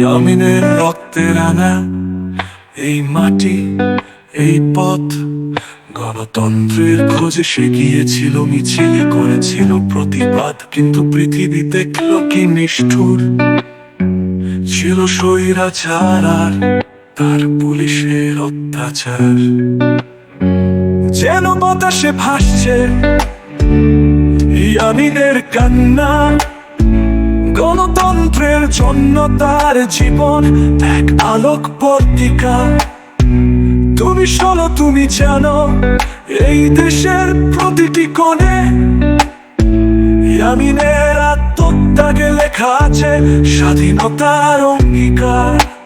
ইয়ামিনের রক্তের আনা এই মাটি, এই পথ, গণতন্ত্রের খোঁজে সে গিয়েছিল, মিছিলে করেছিল, প্রতিবাদ, কিন্তু পৃথিবী দেখল কি নিষ্ঠুর? ছিল স্বৈরাচার আর তার পুলিশের অত্যাচার। যেন বাতাসে ভাসছে ইয়ামিনের কান্না। গণতন্ত্রের জন্য তার জীবন এক আলোক পত্রিকা। তুমি শোনো, তুমি জানো, এই দেশের প্রতিটি কোণে ইয়ামিনের আত্মত্যাগে লেখা আছে স্বাধীনতার অঙ্গীকার।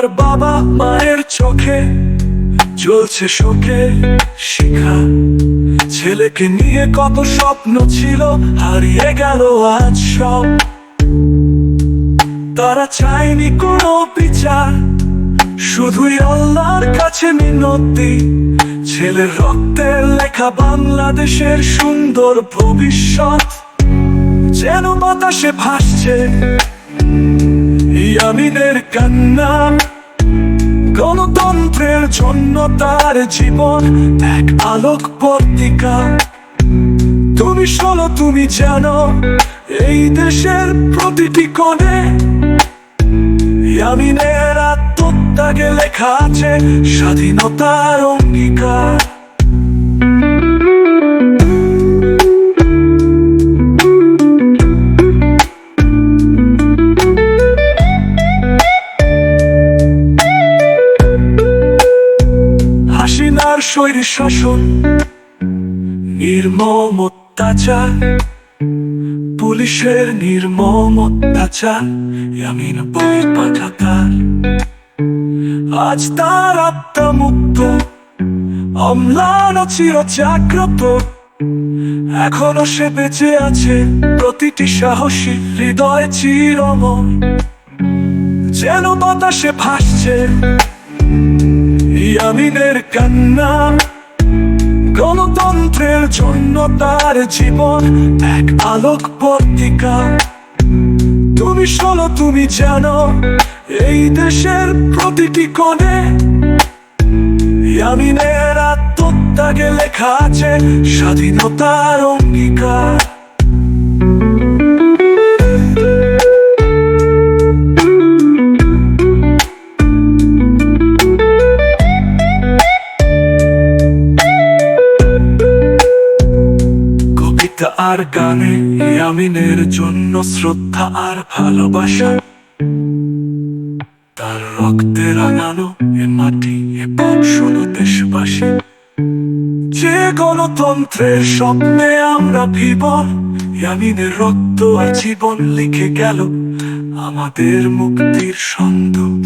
তার বাবা মায়ের চোখে চলছে শোকে শিখা। ছেলেকে নিয়ে কত স্বপ্ন ছিল, হারিয়ে গেল আজ সব। তারা চায়নি কোনো বিচার, শুধুই আল্লাহর কাছে মিনতি। ছেলের রক্তের লেখা বাংলাদেশের সুন্দর ভবিষ্যৎ। যেন বাতাসে ভাসছে ইয়ামিনের কান্না। গণতন্ত্রের জন্য তার জীবন এক আলোক পত্রিকা। তুমি শোনো, তুমি জানো, এই দেশের প্রতিটি কোণে ইয়ামিনের আত্মত্যাগে লেখা আছে, স্বাধীনতার অঙ্গীকার। শৈর শাসন, নির্মম অত্যাচার, পুলিশের নির্মম অত্যাচার ইয়ামিন বই পাঠাতার। আজ তার আত্মা মুক্ত অম্লান ও চিরজাগ্রত। এখনও সে বেঁচে আছে, প্রতিটি সাহসী হৃদয় চিরমন যেন বাতাসে ভাসছে ইয়ামিনের কান্না, গণতন্ত্রের জন্য তার জীবন এক আলোক পত্রিকা। তুমি শোনো, তুমি জানো, এই দেশের প্রতিটি কোণে ইয়ামিনের আত্মত্যাগে লেখা আছে স্বাধীনতার অঙ্গীকার। আর গানে ইয়ামিনের জন্য শ্রদ্ধা আর ভালোবাসা। তার রক্তে আনানো এ মাটি, এ শোনো দেশবাসী। যে গণতন্ত্রের স্বপ্নে আমরা বিবর ইয়ামিনের রক্ত আর জীবন লিখে গেল আমাদের মুক্তির সন্দূত